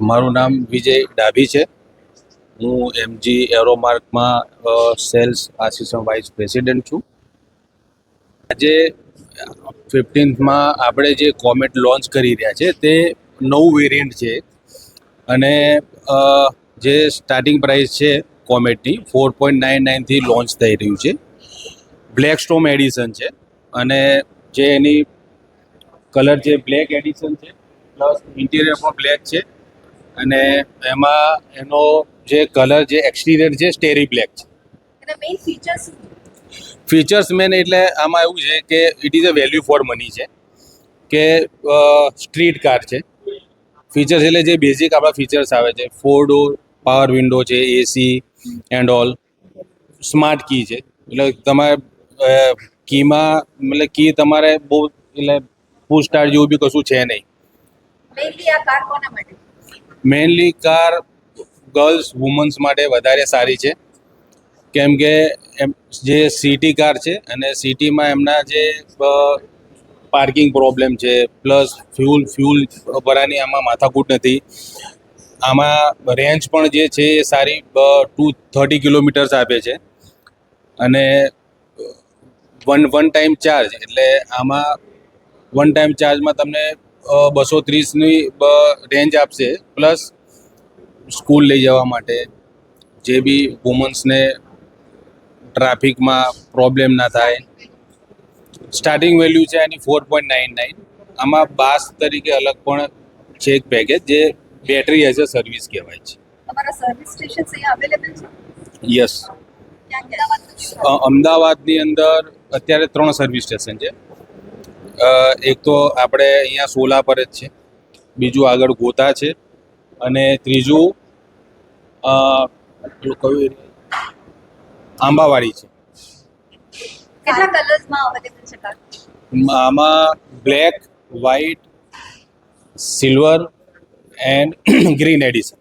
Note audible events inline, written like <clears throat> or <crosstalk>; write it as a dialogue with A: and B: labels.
A: મારું નામ વિજય ડાભી છે. હું એમજી એરોમાર્કમાં સેલ્સ આસિસ્ટન્ટ વાઇસ પ્રેસિડેન્ટ છું. આજે ફિફ્ટીન્થમાં આપણે જે કોમેટ લોન્ચ કરી રહ્યા છે, તે નવું વેરિયન્ટ છે. અને જે સ્ટાર્ટિંગ પ્રાઇસ છે કોમેટની ફોર પોઈન્ટ નાઇન નાઇનથી લોન્ચ થઈ રહ્યું છે. બ્લેક સ્ટોમ એડિશન છે. અને જે એની કલર જે બ્લેક એડિશન છે પ્લસ ઇન્ટિરિયર પણ બ્લેક છે. અને એમાં એનો જે કલર જે એક્સટીરિયર છે સ્ટેરી બ્લેક છે.
B: ફીચર્સ
A: મેન એટલે આમાં એવું છે કે it is a value for money છે. કે સ્ટ્રીટ કાર છે. ફીચર્સ એટલે જે બેઝિક આપણા ફીચર્સ આવે છે. ફોર ડોર પાવર વિન્ડો છે AC and all smart key છે. એટલે તમારે કીમાં મતલબ કી તમારે બહુ એટલે પૂછતાછ જેવું બી કશું છે નહીં.
B: મેઇનલી કાર
A: ગર્લ્સ વુમન્સ માટે વધારે સારી છે. કેમ કે એમ જે સિટી કાર છે અને સિટીમાં એમના જે પાર્કિંગ પ્રોબ્લેમ છે પ્લસ ફ્યુલ ફ્યુલ ભરાની આમાં માથાકૂટ નથી. આમાં રેન્જ પણ જે છે એ સારી ટુ થર્ટી કિલોમીટર્સ આપે છે. અને વન વન ટાઈમ ચાર્જ એટલે આમાં વન ટાઈમ ચાર્જમાં તમને બસો ત્રીસની રેન્જ આપશે. પ્લસ સ્કૂલ લઈ જવા માટે જે બી વુમન્સને ટ્રાફિકમાં પ્રોબ્લેમ ના થાય. સ્ટાર્ટિંગ વેલ્યુ છે એની ફોર પોઈન્ટ નાઇન નાઇન આમાં બાસ તરીકે અલગ પણ છે એક પેકેજ જે બેટરી એઝ અ સર્વિસ કહેવાય છે. યસ અમદાવાદની અંદર અત્યારે ત્રણ સર્વિસ સ્ટેશન છે. એક તો આપણે અહીંયા સોલા પર જ છે. બીજું આગળ ગોતા છે. અને ત્રીજું કયું area? આંબાવાડી છે. આમાં black white silver and <clears throat> green edition.